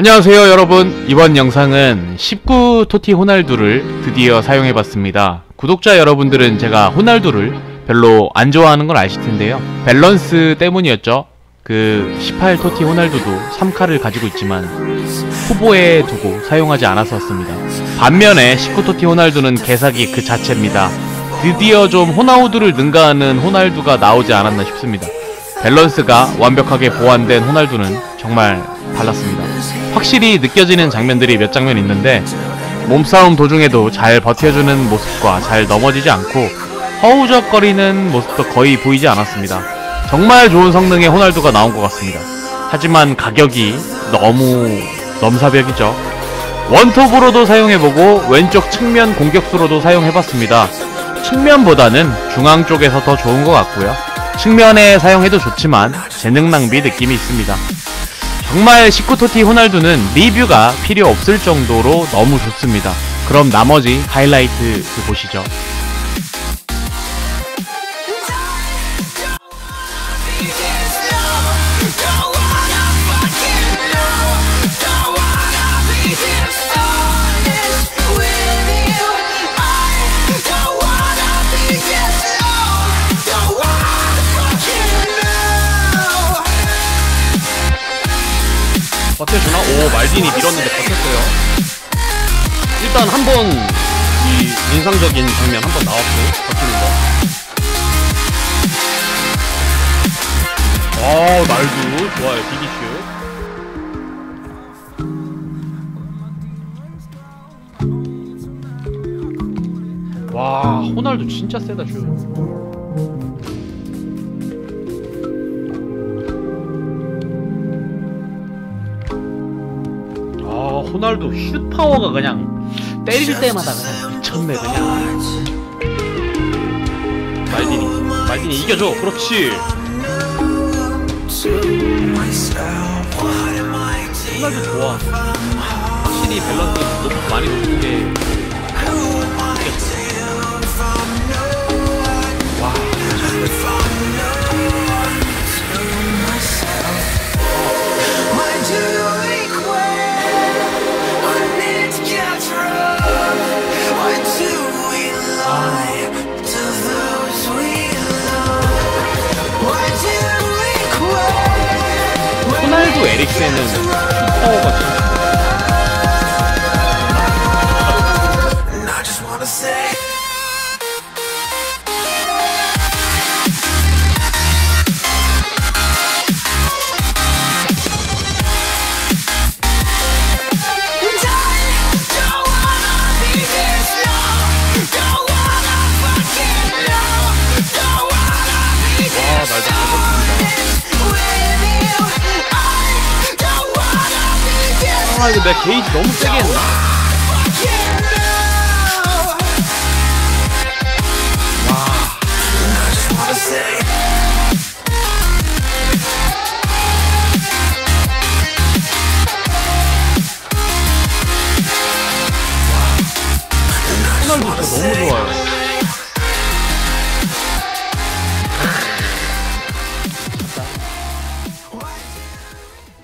안녕하세요 여러분. 이번 영상은 19 토티 호날두를 드디어 사용해봤습니다. 구독자 여러분들은 제가 호날두를 별로 안 좋아하는 걸 아실 텐데요. 밸런스 때문이었죠. 그 18 토티 호날두도 3카를 가지고 있지만 후보에 두고 사용하지 않았었습니다. 반면에 19 토티 호날두는 개사기 그 자체입니다. 드디어 좀 호나우두를 능가하는 호날두가 나오지 않았나 싶습니다. 밸런스가 완벽하게 보완된 호날두는 정말 달랐습니다. 확실히 느껴지는 장면들이 몇 장면 있는데 몸싸움 도중에도 잘 버텨주는 모습과 잘 넘어지지 않고 허우적거리는 모습도 거의 보이지 않았습니다. 정말 좋은 성능의 호날두가 나온 것 같습니다. 하지만 가격이 너무 넘사벽이죠. 원톱으로도 사용해보고 왼쪽 측면 공격수로도 사용해봤습니다. 측면보다는 중앙 쪽에서 더 좋은 것 같고요. 측면에 사용해도 좋지만 재능 낭비 느낌이 있습니다. 정말 19토티 호날두는 리뷰가 필요 없을 정도로 너무 좋습니다. 그럼 나머지 하이라이트 보시죠. 버텨주나? 오 말딘이 밀었는데 버텼어요. 일단 한 번 이 인상적인 장면 한 번 나왔고 버티는 거 아, 날도 좋아요 비니슈. 와 호날두 진짜 세다 슈 호날두 슛 파워가 그냥 때릴 때마다 그냥 미쳤네 그냥. 말디니 말디니 이겨줘. 그렇지. 호날두 좋아. 확실히 밸런스 높, 많이 높은 게 호날두 에릭센은 슈퍼가 진짜 I just wanna say 와 날도 아 이거 내가 게이지 너무 세게 했나? 호날두 진짜 너무 좋아요